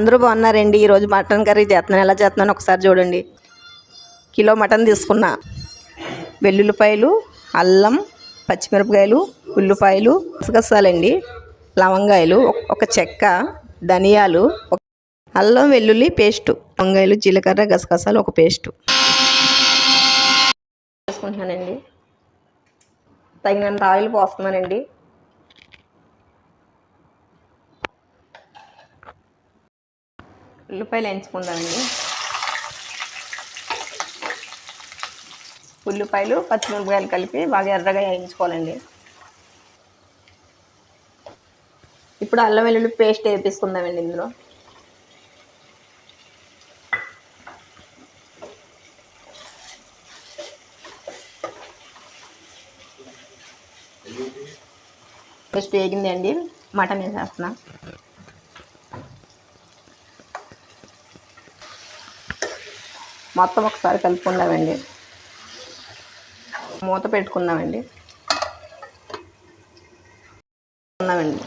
అందరూ బాగున్నారండి. ఈరోజు మటన్ కర్రీ చేస్తున్నాను. ఎలా చేస్తున్నాను ఒకసారి చూడండి. కిలో మటన్ తీసుకున్నా. వెల్లుల్లిపాయలు అల్లం పచ్చిమిరపకాయలు ఉల్లిపాయలు గసగసాలండి లవంగాయలు ఒక- చెక్క ధనియాలు ఒక- అల్లం వెల్లుల్లి పేస్టు. వంకాయలు జీలకర్ర గసగసాలు ఒక పేస్టు. వేసుకుంటున్నానండి తగినంత ఆయిల్ పోస్తున్నానండి. ఉల్లిపాయలు వేయించుకుందామండి. ఉల్లిపాయలు పచ్చిమిరపకాయలు కలిపి బాగా ఎర్రగా వేయించుకోవాలండి. ఇప్పుడు అల్లం వెల్లుల్లి పేస్ట్ వేపించుకుందామండి ఇందులో. పేస్ట్ వేగింది అండి మటన్ వేసేస్తున్నా. మొత్తం ఒకసారి కలుపుకుందామండి. మూత పెట్టుకుందామండి. ఉన్నామండి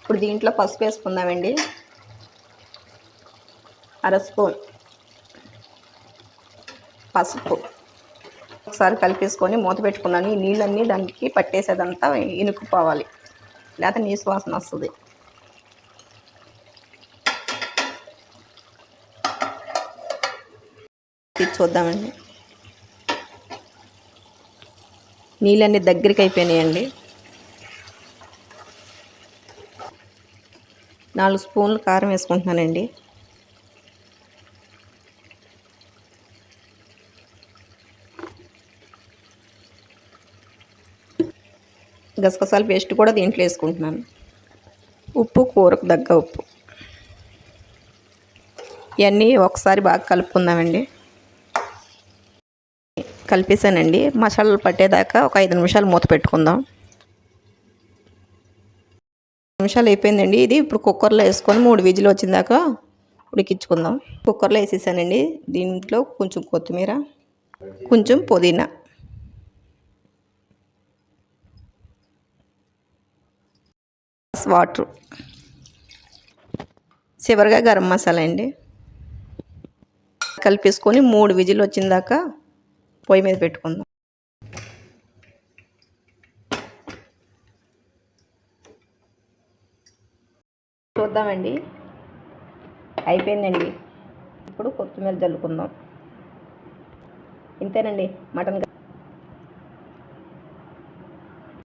ఇప్పుడు దీంట్లో పసుపు వేసుకుందామండి. అర స్పూన్. పసుపు. ఒకసారి కలిపేసుకొని మూత పెట్టుకున్నాను. ఈ నీళ్ళన్నీ దానికి పట్టేసేదంతా ఇనుక్కుపోవాలి లేకపోతే నీ వాసన వస్తుంది. చూద్దామండి. నీళ్ళన్నీ దగ్గరికి అయిపోయినాయండి. నాలుగు స్పూన్లు కారం వేసుకుంటున్నానండి. గసగసాల పేస్ట్ కూడా దీంట్లో వేసుకుంటున్నాను. ఉప్పు కూరకు దగ్గ ఉప్పు. ఇవన్నీ ఒకసారి బాగా కలుపుకుందామండి. కలిపేసానండి. మసాలాలు పట్టేదాకా ఒక ఐదు నిమిషాలు మూత పెట్టుకుందాం. నిమిషాలు అయిపోయిందండి. ఇది ఇప్పుడు కుక్కర్లో వేసుకొని మూడు విజిల్ వచ్చిందాక ఉడికించుకుందాం. కుక్కర్లో వేసేసానండి. దీంట్లో కొంచెం కొత్తిమీర కొంచెం పుదీనా. వాటర్. చివరిగా గరం మసాలా అండి. కలిపేసుకొని మూడు విజిల్ వచ్చిందాక పొయ్యి మీద పెట్టుకుందాం. చూద్దామండి. అయిపోయిందండి. ఇప్పుడు కొత్తిమీర జల్లుకుందాం ఇంతేనండి. మటన్